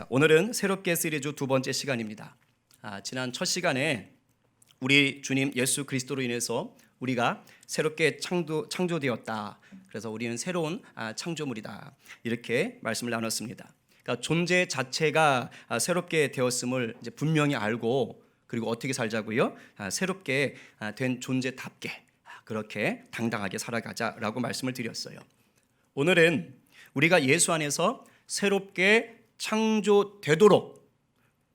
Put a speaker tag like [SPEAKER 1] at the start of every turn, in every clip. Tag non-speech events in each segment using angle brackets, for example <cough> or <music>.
[SPEAKER 1] 자, 오늘은 새롭게 시리즈 두 번째 시간입니다. 아, 지난 첫 시간에 우리 주님 예수 그리스도로 인해서 우리가 새롭게 창조, 창조되었다. 그래서 우리는 새로운 아, 창조물이다. 이렇게 말씀을 나눴습니다. 그러니까 존재 자체가 아, 새롭게 되었음을 이제 분명히 알고 그리고 어떻게 살자고요? 아, 새롭게 아, 된 존재답게 아, 그렇게 당당하게 살아가자라고 말씀을 드렸어요. 오늘은 우리가 예수 안에서 새롭게 창조되도록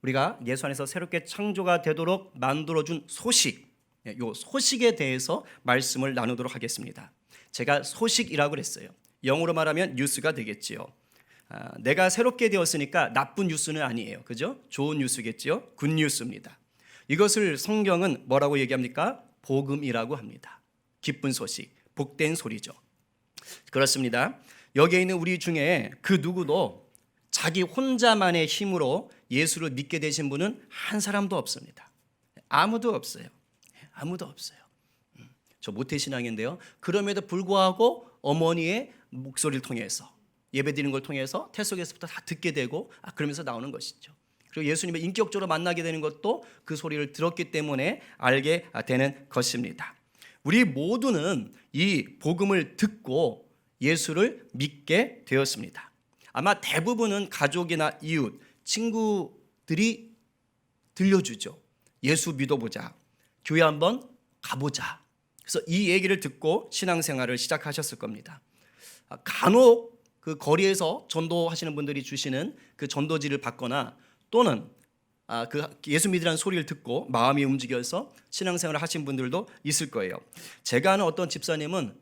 [SPEAKER 1] 우리가 예수 안에서 새롭게 창조가 되도록 만들어준 소식, 예, 요 소식에 대해서 말씀을 나누도록 하겠습니다. 제가 소식이라고 그랬어요. 영어로 말하면 뉴스가 되겠지요. 아, 내가 새롭게 되었으니까 나쁜 뉴스는 아니에요. 그죠? 좋은 뉴스겠지요. 굿 뉴스입니다. 이것을 성경은 뭐라고 얘기합니까? 복음이라고 합니다. 기쁜 소식, 복된 소리죠. 그렇습니다. 여기에 있는 우리 중에 그 누구도 자기 혼자만의 힘으로 예수를 믿게 되신 분은 한 사람도 없습니다. 아무도 없어요. 아무도 없어요. 음, 저 모태신앙인데요. 그럼에도 불구하고 어머니의 목소리를 통해서 예배드리는 걸 통해서 태 속에서부터 다 듣게 되고 아, 그러면서 나오는 것이죠. 그리고 예수님을 인격적으로 만나게 되는 것도 그 소리를 들었기 때문에 알게 되는 것입니다. 우리 모두는 이 복음을 듣고 예수를 믿게 되었습니다. 아마 대부분은 가족이나 이웃, 친구들이 들려주죠. 예수 믿어보자. 교회 한번 가보자. 그래서 이 얘기를 듣고 신앙생활을 시작하셨을 겁니다. 아, 간혹 그 거리에서 전도하시는 분들이 주시는 그 전도지를 받거나 또는 아, 그 예수 믿으라는 소리를 듣고 마음이 움직여서 신앙생활을 하신 분들도 있을 거예요. 제가 아는 어떤 집사님은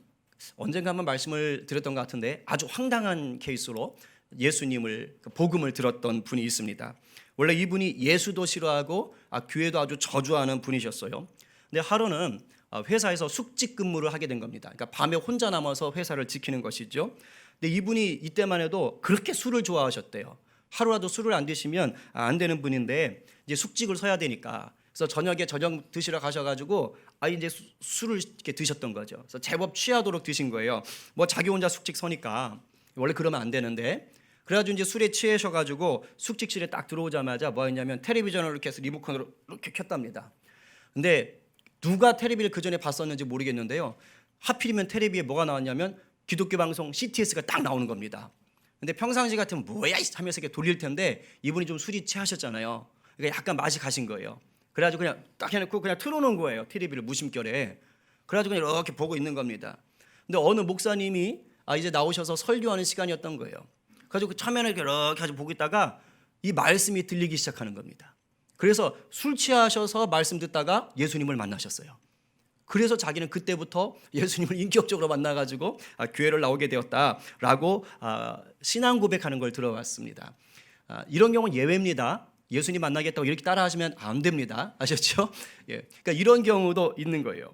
[SPEAKER 1] 언젠가 한번 말씀을 드렸던 것 같은데 아주 황당한 케이스로 예수님을 그 복음을 들었던 분이 있습니다. 원래 이분이 예수도 싫어하고 아, 교회도 아주 저주하는 분이셨어요. 근데 하루는 아, 회사에서 숙직 근무를 하게 된 겁니다. 그러니까 밤에 혼자 남아서 회사를 지키는 것이죠. 근데 이분이 이때만 해도 그렇게 술을 좋아하셨대요. 하루라도 술을 안 드시면 아, 안 되는 분인데 이제 숙직을 서야 되니까 그래서 저녁에 저녁 드시러 가셔가지고 아 이제 수- 술을 이렇게 드셨던 거죠. 그래서 제법 취하도록 드신 거예요. 뭐 자기 혼자 숙직 서니까 원래 그러면 안 되는데 그래가지고 이제 술에 취하셔가지고 숙직실에 딱 들어오자마자 뭐 했냐면 텔레비전을 이렇게 해서 리모컨으로 이렇게 켰답니다. 근데 누가 텔레비를 그 전에 봤었는지 모르겠는데요. 하필이면 텔레비에 뭐가 나왔냐면 기독교 방송 CTS가 딱 나오는 겁니다. 근데 평상시 같으면 뭐야 이 하면서 이렇게 돌릴 텐데 이분이 좀 술이 취하셨잖아요. 그러니까 약간 맛이 가신 거예요. 그래가지고 그냥 딱 해놓고 그냥 틀어놓은 거예요. 텔레비를 무심결에. 그래가지고 그냥 이렇게 보고 있는 겁니다. 근데 어느 목사님이 아 이제 나오셔서 설교하는 시간이었던 거예요. 그래가지고 그 화면을 이렇게 가지고 보고 있다가 이 말씀이 들리기 시작하는 겁니다. 그래서 술 취하셔서 말씀 듣다가 예수님을 만나셨어요. 그래서 자기는 그때부터 예수님을 인격적으로 만나가지고 아, 교회를 나오게 되었다라고 아, 신앙 고백하는 걸 들어봤습니다. 아, 이런 경우는 예외입니다. 예수님 만나겠다고 이렇게 따라하시면 안 됩니다. 아셨죠? 예. 그러니까 이런 경우도 있는 거예요.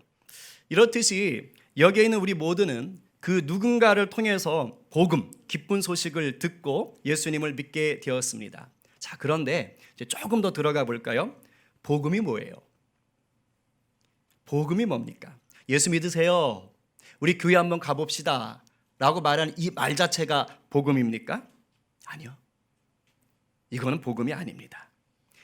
[SPEAKER 1] 이렇듯이 여기에 있는 우리 모두는 그 누군가를 통해서 복음, 기쁜 소식을 듣고 예수님을 믿게 되었습니다. 자, 그런데 이제 조금 더 들어가 볼까요? 복음이 뭐예요? 복음이 뭡니까? 예수 믿으세요. 우리 교회 한번 가봅시다. 라고 말하는 이 말 자체가 복음입니까? 아니요. 이거는 복음이 아닙니다.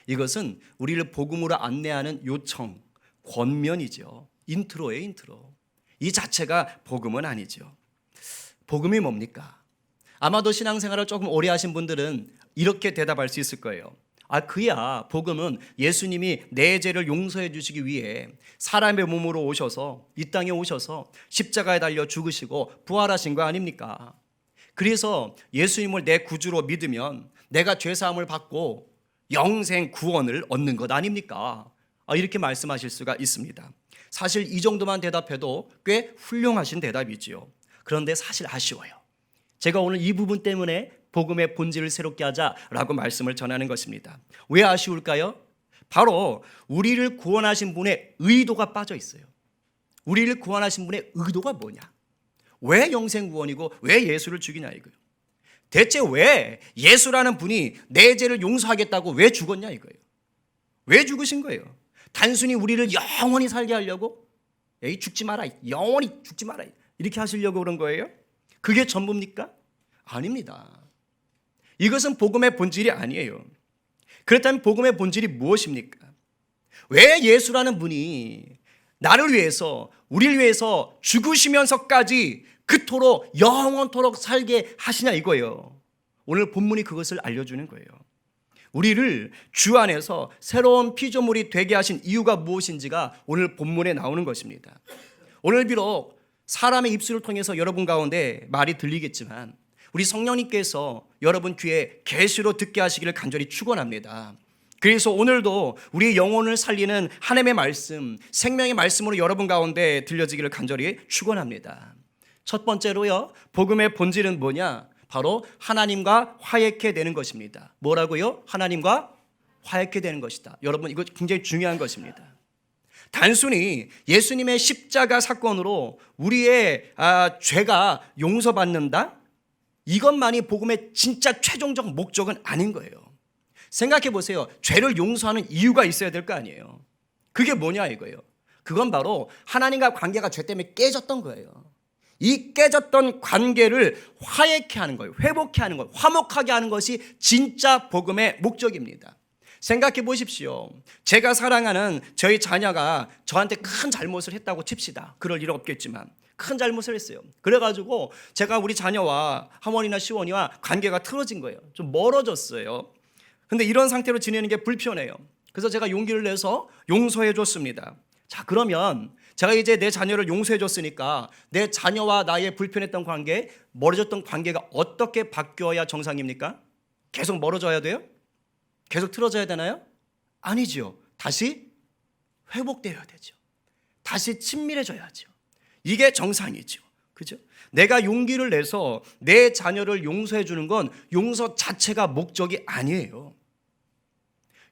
[SPEAKER 1] 이것은 우리를 복음으로 안내하는 요청, 권면이죠. 인트로예요, 인트로. 이 자체가 복음은 아니죠. 복음이 뭡니까? 아마도 신앙생활을 조금 오래 하신 분들은 이렇게 대답할 수 있을 거예요. 아, 그야 복음은 예수님이 내 죄를 용서해 주시기 위해 사람의 몸으로 오셔서 이 땅에 오셔서 십자가에 달려 죽으시고 부활하신 거 아닙니까? 그래서 예수님을 내 구주로 믿으면 내가 죄 사함을 받고 영생 구원을 얻는 것 아닙니까? 아, 이렇게 말씀하실 수가 있습니다. 사실 이 정도만 대답해도 꽤 훌륭하신 대답이지요. 그런데 사실 아쉬워요. 제가 오늘 이 부분 때문에 복음의 본질을 새롭게 하자라고 말씀을 전하는 것입니다. 왜 아쉬울까요? 바로 우리를 구원하신 분의 의도가 빠져 있어요. 우리를 구원하신 분의 의도가 뭐냐? 왜 영생 구원이고 왜 예수를 죽이냐 이거예요. 대체 왜 예수라는 분이 내 죄를 용서하겠다고 왜 죽었냐 이거예요. 왜 죽으신 거예요? 단순히 우리를 영원히 살게 하려고 에이 죽지 마라 영원히 죽지 마라 이렇게 하시려고 그런 거예요? 그게 전부입니까? 아닙니다. 이것은 복음의 본질이 아니에요. 그렇다면 복음의 본질이 무엇입니까? 왜 예수라는 분이 나를 위해서 우리를 위해서 죽으시면서까지 그토록 영원토록 살게 하시냐 이거예요. 오늘 본문이 그것을 알려주는 거예요. 우리를 주 안에서 새로운 피조물이 되게 하신 이유가 무엇인지가 오늘 본문에 나오는 것입니다. 오늘 비록 사람의 입술을 통해서 여러분 가운데 말이 들리겠지만 우리 성령님께서 여러분 귀에 계시로 듣게 하시기를 간절히 축원합니다. 그래서 오늘도 우리 영혼을 살리는 하나님의 말씀, 생명의 말씀으로 여러분 가운데 들려지기를 간절히 축원합니다. 첫 번째로요. 복음의 본질은 뭐냐? 바로 하나님과 화해케 되는 것입니다. 뭐라고요? 하나님과 화해케 되는 것이다. 여러분 이거 굉장히 중요한 것입니다. 단순히 예수님의 십자가 사건으로 우리의 아, 죄가 용서받는다? 이것만이 복음의 진짜 최종적 목적은 아닌 거예요. 생각해 보세요. 죄를 용서하는 이유가 있어야 될 거 아니에요. 그게 뭐냐 이거예요. 그건 바로 하나님과 관계가 죄 때문에 깨졌던 거예요. 이 깨졌던 관계를 화해케 하는 거예요. 회복케 하는 거예요. 화목하게 하는 것이 진짜 복음의 목적입니다. 생각해 보십시오. 제가 사랑하는 저희 자녀가 저한테 큰 잘못을 했다고 칩시다. 그럴 일 없겠지만 큰 잘못을 했어요. 그래가지고 제가 우리 자녀와 하원이나 시원이와 관계가 틀어진 거예요. 좀 멀어졌어요. 근데 이런 상태로 지내는 게 불편해요. 그래서 제가 용기를 내서 용서해 줬습니다. 자, 그러면 제가 이제 내 자녀를 용서해 줬으니까 내 자녀와 나의 불편했던 관계, 멀어졌던 관계가 어떻게 바뀌어야 정상입니까? 계속 멀어져야 돼요? 계속 틀어져야 되나요? 아니지요. 다시 회복되어야 되죠. 다시 친밀해져야죠. 이게 정상이죠. 그죠? 내가 용기를 내서 내 자녀를 용서해 주는 건 용서 자체가 목적이 아니에요.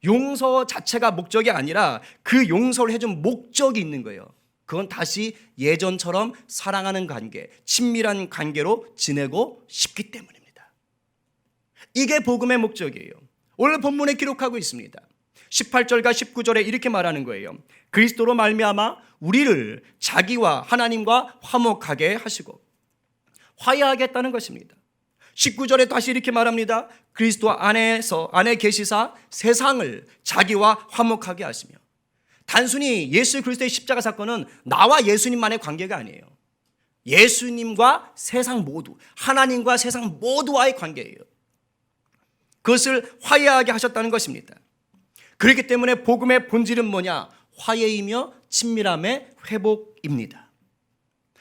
[SPEAKER 1] 용서 자체가 목적이 아니라 그 용서를 해준 목적이 있는 거예요. 그건 다시 예전처럼 사랑하는 관계, 친밀한 관계로 지내고 싶기 때문입니다. 이게 복음의 목적이에요. 오늘 본문에 기록하고 있습니다. 18절과 19절에 이렇게 말하는 거예요. 그리스도로 말미암아 우리를 자기와 하나님과 화목하게 하시고 화해하겠다는 것입니다. 19절에 다시 이렇게 말합니다. 그리스도 안에서 안에 계시사 세상을 자기와 화목하게 하시며 단순히 예수 그리스도의 십자가 사건은 나와 예수님만의 관계가 아니에요. 예수님과 세상 모두, 하나님과 세상 모두와의 관계예요. 그것을 화해하게 하셨다는 것입니다. 그렇기 때문에 복음의 본질은 뭐냐? 화해이며 친밀함의 회복입니다.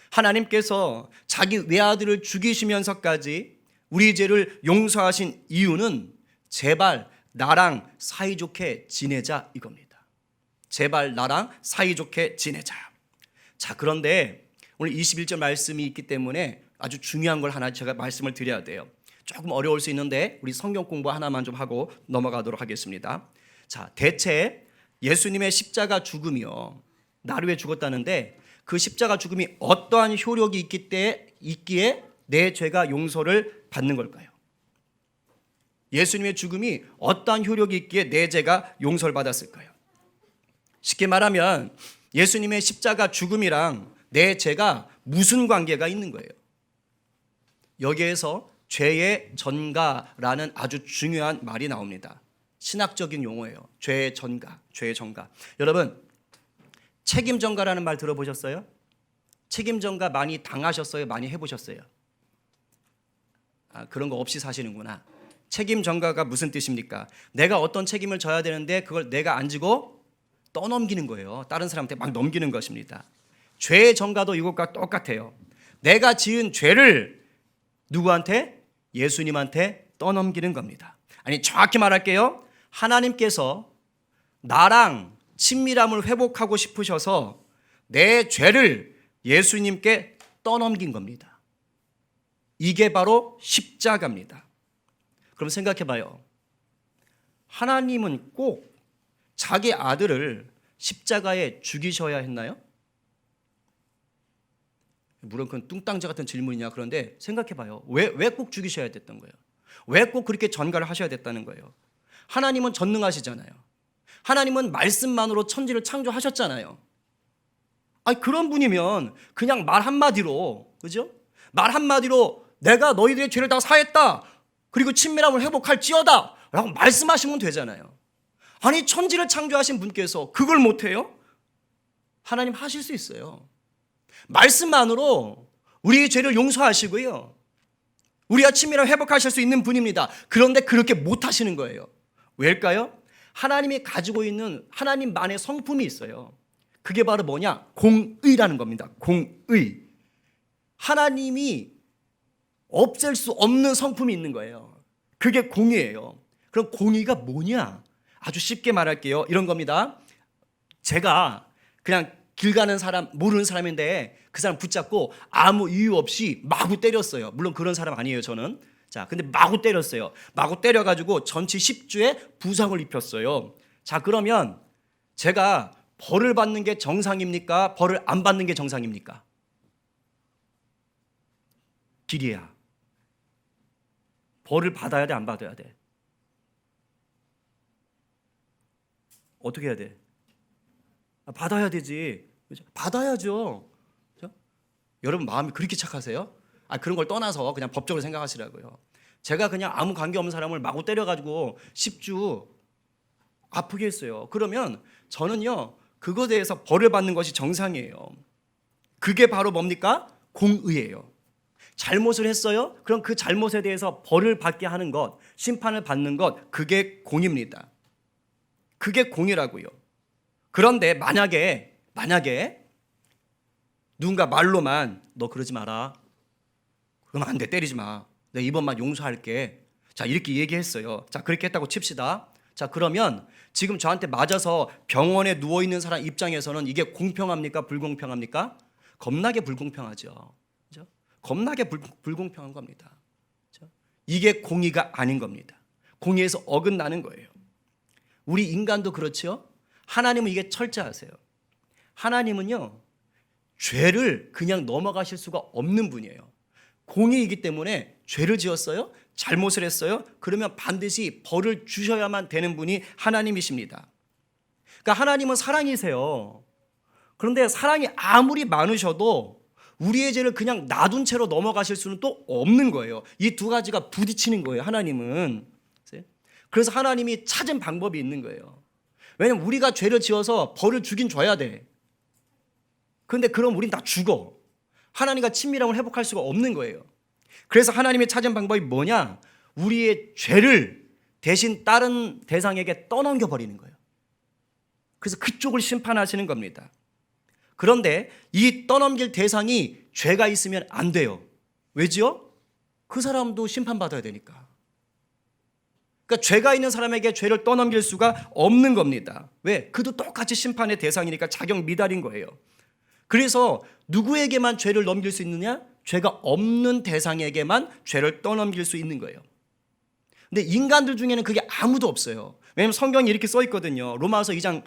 [SPEAKER 1] 하나님께서 자기 외아들을 죽이시면서까지 우리 죄를 용서하신 이유는 제발 나랑 사이좋게 지내자 이겁니다. 제발 나랑 사이좋게 지내자. 자, 그런데 오늘 21절 말씀이 있기 때문에 아주 중요한 걸 하나 제가 말씀을 드려야 돼요. 조금 어려울 수 있는데 우리 성경 공부 하나만 좀 하고 넘어가도록 하겠습니다. 자, 대체 예수님의 십자가 죽음이요. 나를 위해 죽었다는데 그 십자가 죽음이 어떠한 효력이 있기 때 있기에 내 죄가 용서를 받는 걸까요? 예수님의 죽음이 어떠한 효력이 있기에 내 죄가 용서를 받았을까요? 쉽게 말하면 예수님의 십자가 죽음이랑 내 죄가 무슨 관계가 있는 거예요? 여기에서 죄의 전가라는 아주 중요한 말이 나옵니다. 신학적인 용어예요. 죄의 전가, 죄의 전가. 여러분, 책임 전가라는 말 들어보셨어요? 책임 전가 많이 당하셨어요? 많이 해보셨어요? 아, 그런 거 없이 사시는구나. 책임 전가가 무슨 뜻입니까? 내가 어떤 책임을 져야 되는데 그걸 내가 안 지고 떠넘기는 거예요. 다른 사람한테 막 넘기는 것입니다. 죄의 전가도 이것과 똑같아요. 내가 지은 죄를 누구한테? 예수님한테 떠넘기는 겁니다. 아니, 정확히 말할게요. 하나님께서 나랑 친밀함을 회복하고 싶으셔서 내 죄를 예수님께 떠넘긴 겁니다. 이게 바로 십자가입니다. 그럼 생각해 봐요. 하나님은 꼭 자기 아들을 십자가에 죽이셔야 했나요? 물론 그건 뚱땅자 같은 질문이냐 그런데 생각해 봐요. 왜 왜 꼭 죽이셔야 됐던 거예요? 왜 꼭 그렇게 전가를 하셔야 됐다는 거예요? 하나님은 전능하시잖아요. 하나님은 말씀만으로 천지를 창조하셨잖아요. 아니 그런 분이면 그냥 말 한마디로 그죠? 말 한마디로 내가 너희들의 죄를 다 사했다. 그리고 친밀함을 회복할지어다 라고 말씀하시면 되잖아요. 아니 천지를 창조하신 분께서 그걸 못해요? 하나님 하실 수 있어요. 말씀만으로 우리의 죄를 용서하시고요. 우리와 친밀함 회복하실 수 있는 분입니다. 그런데 그렇게 못하시는 거예요. 왜일까요? 하나님이 가지고 있는 하나님만의 성품이 있어요. 그게 바로 뭐냐? 공의라는 겁니다. 공의. 하나님이 없앨 수 없는 성품이 있는 거예요. 그게 공의예요. 그럼 공의가 뭐냐? 아주 쉽게 말할게요. 이런 겁니다. 제가 그냥 길 가는 사람 모르는 사람인데 그 사람 붙잡고 아무 이유 없이 마구 때렸어요. 물론 그런 사람 아니에요, 저는. 자, 근데 마구 때렸어요. 마구 때려 가지고 전치 10주에 부상을 입혔어요. 자, 그러면 제가 벌을 받는 게 정상입니까? 벌을 안 받는 게 정상입니까? 길이야. 벌을 받아야 돼, 안 받아야 돼? 어떻게 해야 돼? 아, 받아야 되지. 받아야죠. 여러분 마음이 그렇게 착하세요? 아 그런 걸 떠나서 그냥 법적으로 생각하시라고요. 제가 그냥 아무 관계 없는 사람을 마구 때려가지고 10주 아프게 했어요. 그러면 저는요 그거에 대해서 벌을 받는 것이 정상이에요. 그게 바로 뭡니까? 공의예요. 잘못을 했어요? 그럼 그 잘못에 대해서 벌을 받게 하는 것, 심판을 받는 것, 그게 공입니다. 그게 공이라고요. 그런데 만약에 만약에 누군가 말로만 너 그러지 마라. 그러면 안 돼. 때리지 마. 내가 이번만 용서할게. 자, 이렇게 얘기했어요. 자, 그렇게 했다고 칩시다. 자, 그러면 지금 저한테 맞아서 병원에 누워 있는 사람 입장에서는 이게 공평합니까? 불공평합니까? 겁나게 불공평하죠. 그죠? 겁나게 불, 불공평한 겁니다. 그죠? 이게 공의가 아닌 겁니다. 공의에서 어긋나는 거예요. 우리 인간도 그렇죠. 하나님은 이게 철저하세요. 하나님은요, 죄를 그냥 넘어가실 수가 없는 분이에요. 공의이기 때문에 죄를 지었어요? 잘못을 했어요? 그러면 반드시 벌을 주셔야만 되는 분이 하나님이십니다. 그러니까 하나님은 사랑이세요. 그런데 사랑이 아무리 많으셔도 우리의 죄를 그냥 놔둔 채로 넘어가실 수는 또 없는 거예요. 이 두 가지가 부딪히는 거예요, 하나님은. 그래서 하나님이 찾은 방법이 있는 거예요. 왜냐면 우리가 죄를 지어서 벌을 주긴 줘야 돼. 그런데 그럼 우린 다 죽어. 하나님과 친밀함을 회복할 수가 없는 거예요. 그래서 하나님이 찾은 방법이 뭐냐? 우리의 죄를 대신 다른 대상에게 떠넘겨 버리는 거예요. 그래서 그쪽을 심판하시는 겁니다. 그런데 이 떠넘길 대상이 죄가 있으면 안 돼요. 왜지요? 그 사람도 심판받아야 되니까. 그러니까 죄가 있는 사람에게 죄를 떠넘길 수가 없는 겁니다. 왜? 그도 똑같이 심판의 대상이니까 자격 미달인 거예요. 그래서 누구에게만 죄를 넘길 수 있느냐? 죄가 없는 대상에게만 죄를 떠넘길 수 있는 거예요. 근데 인간들 중에는 그게 아무도 없어요. 왜냐하면 성경이 이렇게 써 있거든요. 로마서 2장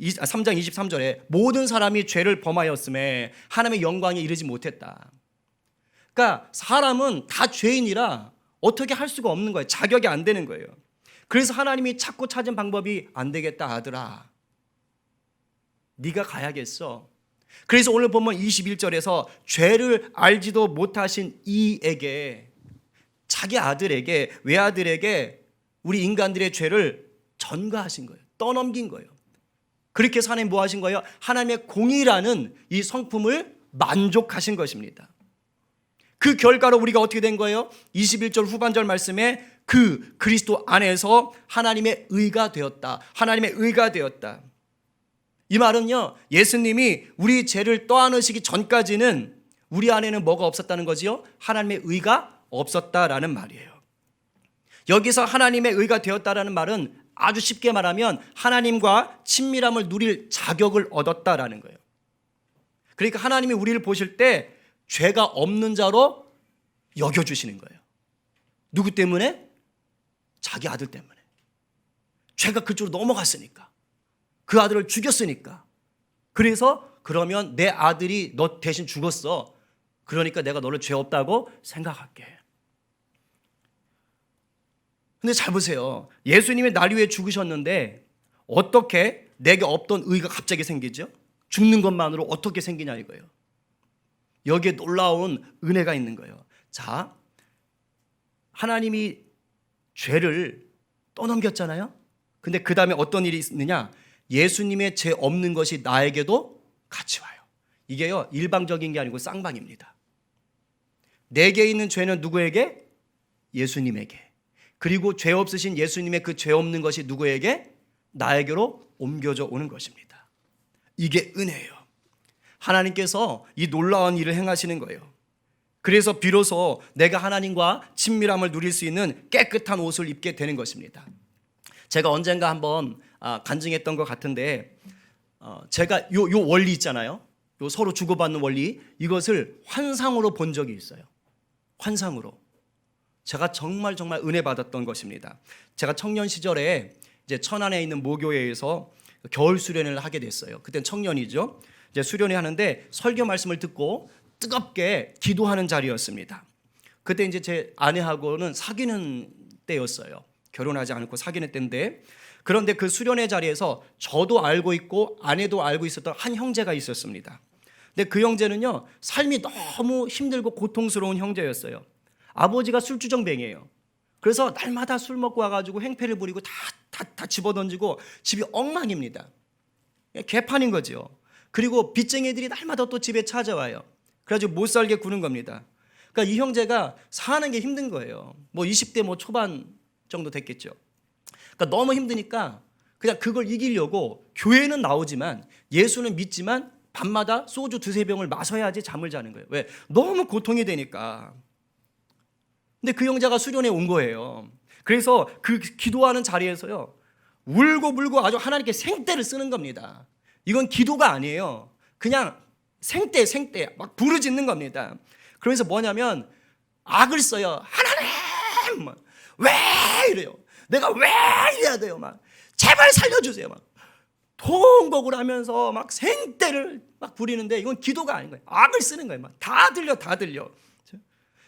[SPEAKER 1] 3장 23절에 모든 사람이 죄를 범하였음에 하나님의 영광에 이르지 못했다. 그러니까 사람은 다 죄인이라 어떻게 할 수가 없는 거예요. 자격이 안 되는 거예요. 그래서 하나님이 찾고 찾은 방법이 안 되겠다 아들아. 네가 가야겠어. 그래서 오늘 보면 21절에서 죄를 알지도 못하신 이에게 자기 아들에게 외아들에게 우리 인간들의 죄를 전가하신 거예요. 떠넘긴 거예요. 그렇게 해서 뭐 하신 거예요? 하나님의 공의라는 이 성품을 만족하신 것입니다. 그 결과로 우리가 어떻게 된 거예요? 21절 후반절 말씀에 그 그리스도 안에서 하나님의 의가 되었다. 하나님의 의가 되었다. 이 말은요, 예수님이 우리 죄를 떠안으시기 전까지는 우리 안에는 뭐가 없었다는 거지요? 하나님의 의가 없었다라는 말이에요. 여기서 하나님의 의가 되었다라는 말은 아주 쉽게 말하면 하나님과 친밀함을 누릴 자격을 얻었다라는 거예요. 그러니까 하나님이 우리를 보실 때 죄가 없는 자로 여겨주시는 거예요. 누구 때문에? 자기 아들 때문에. 죄가 그쪽으로 넘어갔으니까. 그 아들을 죽였으니까. 그래서 그러면 내 아들이 너 대신 죽었어. 그러니까 내가 너를 죄 없다고 생각할게. 근데 잘 보세요. 예수님이 날 위해 죽으셨는데 어떻게 내게 없던 의가 갑자기 생기죠? 죽는 것만으로 어떻게 생기냐 이거예요. 여기에 놀라운 은혜가 있는 거예요. 자, 하나님이 죄를 떠넘겼잖아요. 근데 그 다음에 어떤 일이 있느냐? 예수님의 죄 없는 것이 나에게도 같이 와요. 이게요 일방적인 게 아니고 쌍방입니다. 내게 있는 죄는 누구에게? 예수님에게. 그리고 죄 없으신 예수님의 그 죄 없는 것이 누구에게? 나에게로 옮겨져 오는 것입니다. 이게 은혜예요. 하나님께서 이 놀라운 일을 행하시는 거예요. 그래서 비로소 내가 하나님과 친밀함을 누릴 수 있는 깨끗한 옷을 입게 되는 것입니다. 제가 언젠가 한번 아, 간증했던 것 같은데 어, 제가 요, 요 원리 있잖아요. 요 서로 주고받는 원리 이것을 환상으로 본 적이 있어요. 환상으로. 제가 정말 정말 은혜 받았던 것입니다. 제가 청년 시절에 이제 천안에 있는 모교회에서 겨울 수련을 하게 됐어요. 그땐 청년이죠. 이제 수련회 하는데 설교 말씀을 듣고 뜨겁게 기도하는 자리였습니다. 그때 이제 제 아내하고는 사귀는 때였어요. 결혼하지 않고 사귀는 때인데 그런데 그 수련회 자리에서 저도 알고 있고 아내도 알고 있었던 한 형제가 있었습니다. 근데 그 형제는요 삶이 너무 힘들고 고통스러운 형제였어요. 아버지가 술주정뱅이에요. 그래서 날마다 술 먹고 와가지고 행패를 부리고 다, 다, 다 집어던지고 집이 엉망입니다. 개판인 거죠. 그리고 빚쟁이들이 날마다 또 집에 찾아와요. 그래가지고 못 살게 구는 겁니다. 그러니까 이 형제가 사는 게 힘든 거예요. 뭐 20대 뭐 초반 정도 됐겠죠. 그러니까 너무 힘드니까 그냥 그걸 이기려고 교회는 나오지만 예수는 믿지만 밤마다 소주 두세 병을 마셔야지 잠을 자는 거예요. 왜? 너무 고통이 되니까. 근데 그 형제가 수련회 온 거예요. 그래서 그 기도하는 자리에서요. 울고 불고 아주 하나님께 생떼를 쓰는 겁니다. 이건 기도가 아니에요. 그냥 생떼 생떼 막 부르짖는 겁니다. 그러면서 뭐냐면 악을 써요. 하나님 왜 이래요? 내가 왜 이래야 돼요? 막 제발 살려주세요. 막 통곡을 하면서 막 생떼를 막 부리는데 이건 기도가 아닌 거예요. 악을 쓰는 거예요. 막 다 들려 다 들려.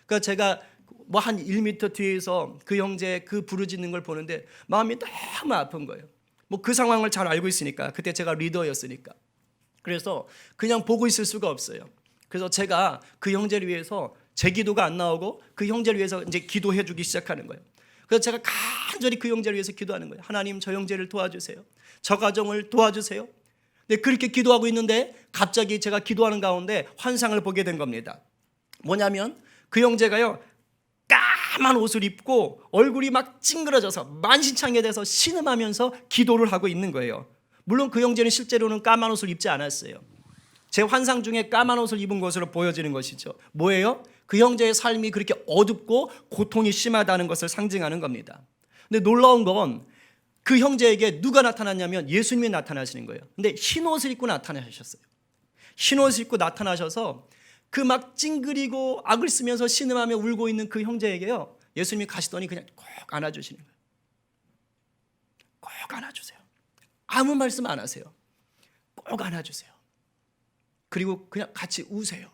[SPEAKER 1] 그러니까 제가 뭐 한 1미터 뒤에서 그 형제 그 부르짖는 걸 보는데 마음이 너무 아픈 거예요. 뭐 그 상황을 잘 알고 있으니까 그때 제가 리더였으니까 그래서 그냥 보고 있을 수가 없어요. 그래서 제가 그 형제를 위해서 제 기도가 안 나오고 그 형제를 위해서 이제 기도해 주기 시작하는 거예요. 그래서 제가 간절히 그 형제를 위해서 기도하는 거예요. 하나님 저 형제를 도와주세요. 저 가정을 도와주세요. 네, 그렇게 기도하고 있는데 갑자기 제가 기도하는 가운데 환상을 보게 된 겁니다. 뭐냐면 그 형제가요 까만 옷을 입고 얼굴이 막 찡그러져서 만신창에 대해서 신음하면서 기도를 하고 있는 거예요. 물론 그 형제는 실제로는 까만 옷을 입지 않았어요. 제 환상 중에 까만 옷을 입은 것으로 보여지는 것이죠. 뭐예요? 그 형제의 삶이 그렇게 어둡고 고통이 심하다는 것을 상징하는 겁니다. 근데 놀라운 건 그 형제에게 누가 나타났냐면 예수님이 나타나시는 거예요. 근데 흰 옷을 입고 나타나셨어요. 흰 옷을 입고 나타나셔서 그 막 찡그리고 악을 쓰면서 신음하며 울고 있는 그 형제에게요. 예수님이 가시더니 그냥 꼭 안아주시는 거예요. 꼭 안아주세요. 아무 말씀 안 하세요. 꼭 안아주세요. 그리고 그냥 같이 우세요.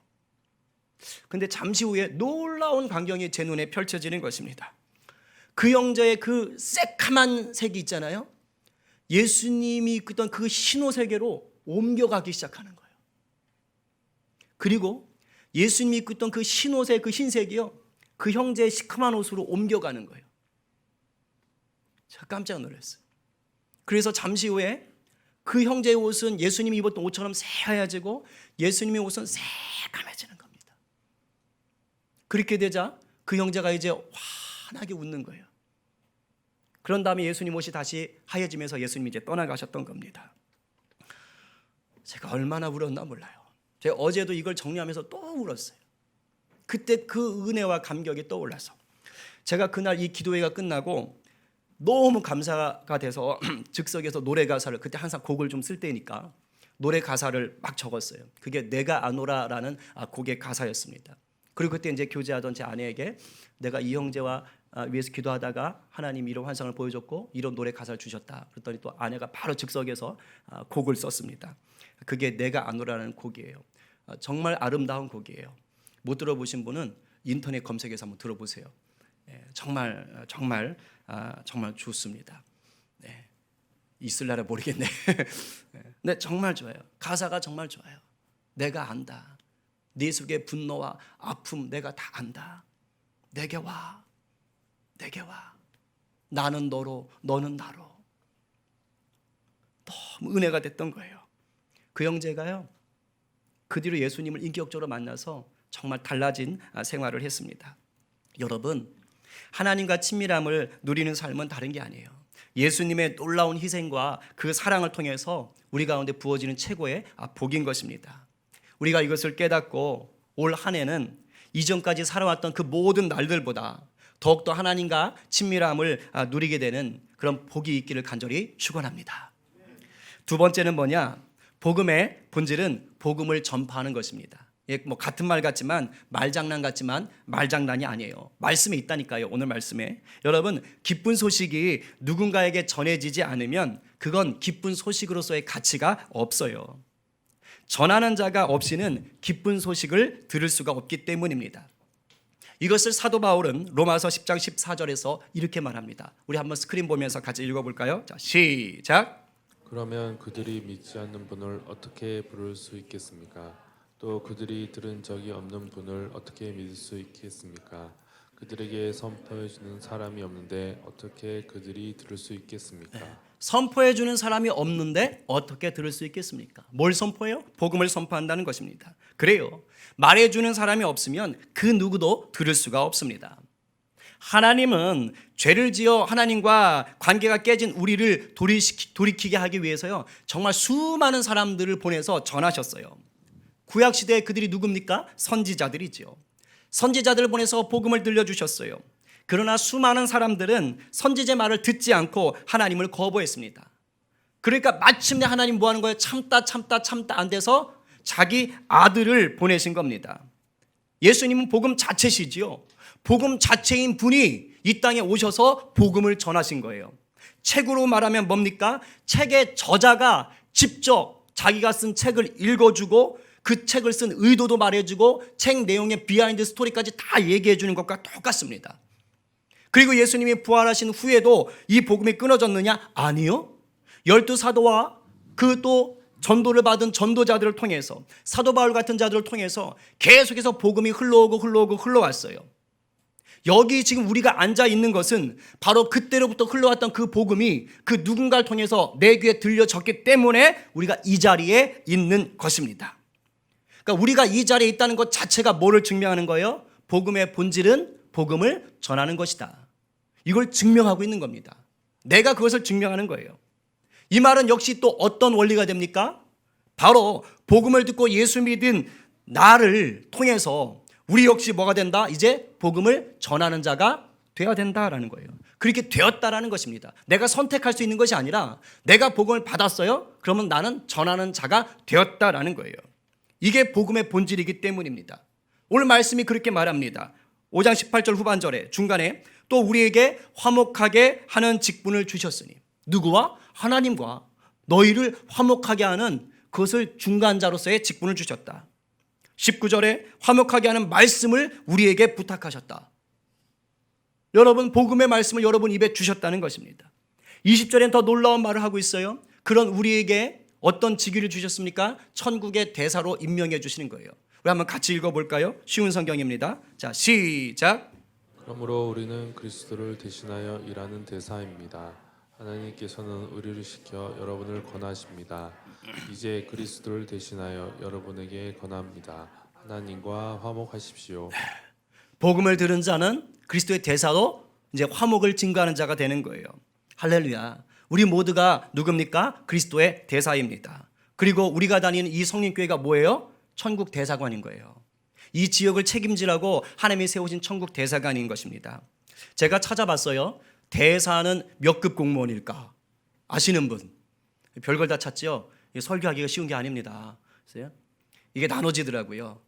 [SPEAKER 1] 근데 잠시 후에 놀라운 광경이 제 눈에 펼쳐지는 것입니다. 그 형제의 그 새카만 색이 있잖아요. 예수님이 입던 그 흰옷에게로 옮겨가기 시작하는 거예요. 그리고 예수님이 입고 있던 그 흰옷의 그 흰색이요. 그 형제의 시커먼 옷으로 옮겨가는 거예요. 제가 깜짝 놀랐어요. 그래서 잠시 후에 그 형제의 옷은 예수님이 입었던 옷처럼 새하얘지고 예수님의 옷은 새까매지는 겁니다. 그렇게 되자 그 형제가 이제 환하게 웃는 거예요. 그런 다음에 예수님 옷이 다시 하얘지면서 예수님이 이제 떠나가셨던 겁니다. 제가 얼마나 울었나 몰라요. 제가 어제도 이걸 정리하면서 또 울었어요. 그때 그 은혜와 감격이 떠올라서 제가 그날 이 기도회가 끝나고 너무 감사가 돼서 <clears throat> 즉석에서 노래 가사를 그때 항상 곡을 좀 쓸 때니까 노래 가사를 막 적었어요. 그게 내가 아노라라는 아, 곡의 가사였습니다. 그리고 그때 이제 교제하던 제 아내에게 내가 이 형제와 아, 위해서 기도하다가 하나님 이런 환상을 보여줬고 이런 노래 가사를 주셨다. 그랬더니 또 아내가 바로 즉석에서 아, 곡을 썼습니다. 그게 내가 아노라는 곡이에요. 정말 아름다운 곡이에요. 못 들어보신 분은 인터넷 검색해서 한번 들어보세요. 예, 정말 정말 아, 정말 좋습니다. 네. 있을라라 모르겠네. <laughs> 네, 정말 좋아요. 가사가 정말 좋아요. 내가 안다. 네 속의 분노와 아픔 내가 다 안다. 내게 와. 내게 와. 나는 너로 너는 나로 너무 은혜가 됐던 거예요. 그 형제가요. 그 뒤로 예수님을 인격적으로 만나서 정말 달라진 아, 생활을 했습니다. 여러분, 하나님과 친밀함을 누리는 삶은 다른 게 아니에요. 예수님의 놀라운 희생과 그 사랑을 통해서 우리 가운데 부어지는 최고의 아, 복인 것입니다. 우리가 이것을 깨닫고 올 한 해는 이전까지 살아왔던 그 모든 날들보다 더욱더 하나님과 친밀함을 아, 누리게 되는 그런 복이 있기를 간절히 축원합니다. 두 번째는 뭐냐? 복음의 본질은 복음을 전파하는 것입니다. 예, 뭐 같은 말 같지만 말장난 같지만 말장난이 아니에요. 말씀에 있다니까요. 오늘 말씀에 여러분 기쁜 소식이 누군가에게 전해지지 않으면 그건 기쁜 소식으로서의 가치가 없어요. 전하는 자가 없이는 기쁜 소식을 들을 수가 없기 때문입니다. 이것을 사도 바울은 로마서 10장 14절에서 이렇게 말합니다. 우리 한번 스크린 보면서 같이 읽어볼까요? 자, 시작.
[SPEAKER 2] 그러면 그들이 믿지 않는 분을 어떻게 부를 수 있겠습니까? 또 그들이 들은 적이 없는 분을 어떻게 믿을 수 있겠습니까? 그들에게 선포해 주는 사람이 없는데 어떻게 그들이 들을 수 있겠습니까?
[SPEAKER 1] 선포해 주는 사람이 없는데 어떻게 들을 수 있겠습니까? 뭘 선포해요? 복음을 선포한다는 것입니다. 그래요. 말해 주는 사람이 없으면 그 누구도 들을 수가 없습니다. 하나님은 죄를 지어 하나님과 관계가 깨진 우리를 돌이키게 하기 위해서요. 정말 수많은 사람들을 보내서 전하셨어요. 구약 시대에 그들이 누굽니까? 선지자들이지요. 선지자들을 보내서 복음을 들려주셨어요. 그러나 수많은 사람들은 선지자 말을 듣지 않고 하나님을 거부했습니다. 그러니까 마침내 하나님 뭐 하는 거예요? 참다 참다 참다 안 돼서 자기 아들을 보내신 겁니다. 예수님은 복음 자체시지요. 복음 자체인 분이 이 땅에 오셔서 복음을 전하신 거예요. 책으로 말하면 뭡니까? 책의 저자가 직접 자기가 쓴 책을 읽어주고 그 책을 쓴 의도도 말해주고 책 내용의 비하인드 스토리까지 다 얘기해 주는 것과 똑같습니다. 그리고 예수님이 부활하신 후에도 이 복음이 끊어졌느냐? 아니요. 열두 사도와 그 또 전도를 받은 전도자들을 통해서 사도 바울 같은 자들을 통해서 계속해서 복음이 흘러오고 흘러오고 흘러왔어요. 여기 지금 우리가 앉아 있는 것은 바로 그때로부터 흘러왔던 그 복음이 그 누군가를 통해서 내 귀에 들려졌기 때문에 우리가 이 자리에 있는 것입니다. 그러니까 우리가 이 자리에 있다는 것 자체가 뭐를 증명하는 거예요? 복음의 본질은 복음을 전하는 것이다. 이걸 증명하고 있는 겁니다. 내가 그것을 증명하는 거예요. 이 말은 역시 또 어떤 원리가 됩니까? 바로 복음을 듣고 예수 믿은 나를 통해서 우리 역시 뭐가 된다? 이제 복음을 전하는 자가 돼야 된다라는 거예요. 그렇게 되었다라는 것입니다. 내가 선택할 수 있는 것이 아니라 내가 복음을 받았어요? 그러면 나는 전하는 자가 되었다라는 거예요. 이게 복음의 본질이기 때문입니다. 오늘 말씀이 그렇게 말합니다. 5장 18절 후반절에 중간에 또 우리에게 화목하게 하는 직분을 주셨으니 누구와 하나님과 너희를 화목하게 하는 그것을 중간자로서의 직분을 주셨다. 19절에 화목하게 하는 말씀을 우리에게 부탁하셨다. 여러분 복음의 말씀을 여러분 입에 주셨다는 것입니다. 20절엔 더 놀라운 말을 하고 있어요. 그런 우리에게 어떤 직위를 주셨습니까? 천국의 대사로 임명해 주시는 거예요. 우리 한번 같이 읽어 볼까요? 쉬운 성경입니다. 자, 시작.
[SPEAKER 2] 그러므로 우리는 그리스도를 대신하여 일하는 대사입니다. 하나님께서는 의리를 시켜 여러분을 권하십니다. 이제 그리스도를 대신하여 여러분에게 권합니다. 하나님과 화목하십시오.
[SPEAKER 1] 복음을 들은 자는 그리스도의 대사로 이제 화목을 증거하는 자가 되는 거예요. 할렐루야. 우리 모두가 누굽니까? 그리스도의 대사입니다. 그리고 우리가 다니는 이 성린교회가 뭐예요? 천국 대사관인 거예요. 이 지역을 책임지라고 하나님이 세우신 천국 대사관인 것입니다. 제가 찾아봤어요. 대사는 몇 급 공무원일까? 아시는 분? 별걸 다 찾지요. 설교하기가 쉬운 게 아닙니다. 그래서 이게 나눠지더라고요.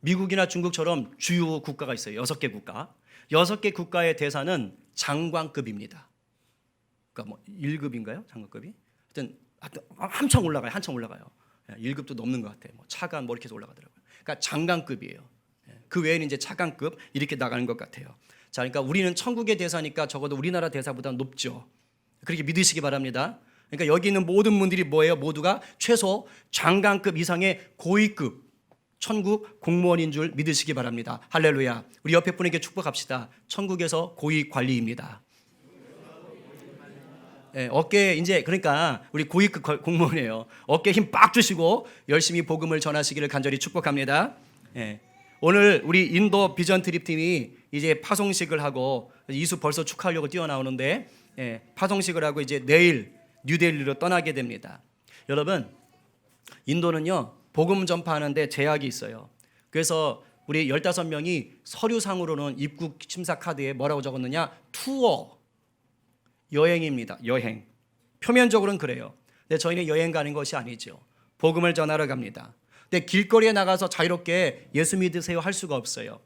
[SPEAKER 1] 미국이나 중국처럼 주요 국가가 있어요. 여섯 개 국가. 여섯 개 국가의 대사는 장관급입니다. 그러니까 뭐 1급인가요? 장관급이? 하여튼 하여튼 한참 올라가요. 한참 올라가요. 1급도 넘는 것 같아요. 뭐 차관 뭐 이렇게 해서 올라가더라고요. 그러니까 장관급이에요. 예, 그 외에는 이제 차관급 이렇게 나가는 것 같아요. 자, 그러니까 우리는 천국의 대사니까 적어도 우리나라 대사보다 높죠. 그렇게 믿으시기 바랍니다. 그러니까 여기 있는 모든 분들이 뭐예요? 모두가 최소 장관급 이상의 고위급 천국 공무원인 줄 믿으시기 바랍니다. 할렐루야. 우리 옆에 분에게 축복합시다. 천국에서 고위 관리입니다. 예, 어깨 이제 그러니까 우리 고위급 걸- 공무원이에요. 어깨 힘 빡 주시고 열심히 복음을 전하시기를 간절히 축복합니다. 예. 오늘 우리 인도 비전 트립 팀이 이제 파송식을 하고 이수 벌써 축하하려고 뛰어나오는데 예, 파송식을 하고 이제 내일 뉴델리로 떠나게 됩니다. 여러분 인도는요 복음 전파하는데 제약이 있어요. 그래서 우리 15명이 서류상으로는 입국 심사 카드에 뭐라고 적었느냐 투어 여행입니다. 여행. 표면적으로는 그래요. 근데 저희는 여행 가는 것이 아니죠. 복음을 전하러 갑니다. 근데 길거리에 나가서 자유롭게 예수 믿으세요 할 수가 없어요.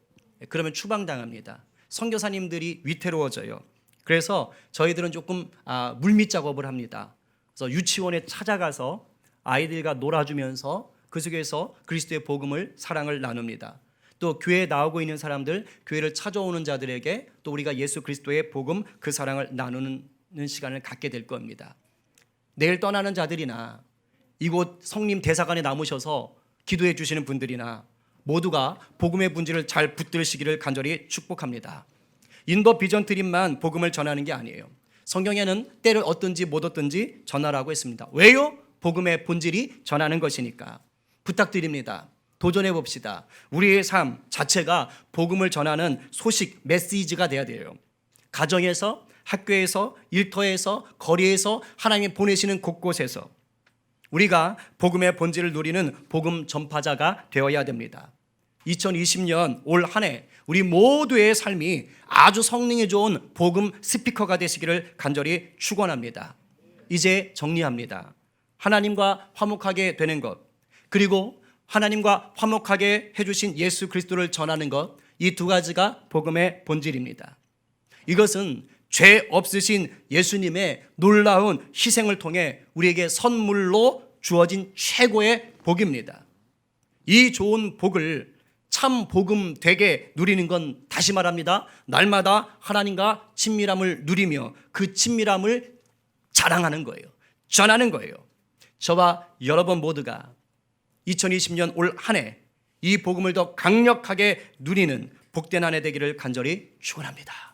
[SPEAKER 1] 그러면 추방당합니다. 선교사님들이 위태로워져요. 그래서 저희들은 조금 아, 물밑 작업을 합니다. 그래서 유치원에 찾아가서 아이들과 놀아주면서 그 속에서 그리스도의 복음을 사랑을 나눕니다. 또 교회에 나오고 있는 사람들, 교회를 찾아오는 자들에게 또 우리가 예수 그리스도의 복음 그 사랑을 나누는 시간을 갖게 될 겁니다. 내일 떠나는 자들이나 이곳 성림 대사관에 남으셔서 기도해 주시는 분들이나 모두가 복음의 분지를 잘 붙들으시기를 간절히 축복합니다. 인도 비전 트립만 복음을 전하는 게 아니에요. 성경에는 때를 얻든지 못 얻든지 전하라고 했습니다. 왜요? 복음의 본질이 전하는 것이니까. 부탁드립니다. 도전해 봅시다. 우리의 삶 자체가 복음을 전하는 소식, 메시지가 돼야 돼요. 가정에서, 학교에서, 일터에서, 거리에서 하나님이 보내시는 곳곳에서 우리가 복음의 본질을 누리는 복음 전파자가 되어야 됩니다. 2020년 올 한 해 우리 모두의 삶이 아주 성능이 좋은 복음 스피커가 되시기를 간절히 축원합니다. 이제 정리합니다. 하나님과 화목하게 되는 것 그리고 하나님과 화목하게 해주신 예수 그리스도를 전하는 것 이 두 가지가 복음의 본질입니다. 이것은 죄 없으신 예수님의 놀라운 희생을 통해 우리에게 선물로 주어진 최고의 복입니다. 이 좋은 복을 참 복음 되게 누리는 건 다시 말합니다. 날마다 하나님과 친밀함을 누리며 그 친밀함을 자랑하는 거예요. 전하는 거예요. 저와 여러분 모두가 2020년 올 한 해 이 복음을 더 강력하게 누리는 복된 한 해 되기를 간절히 축원합니다.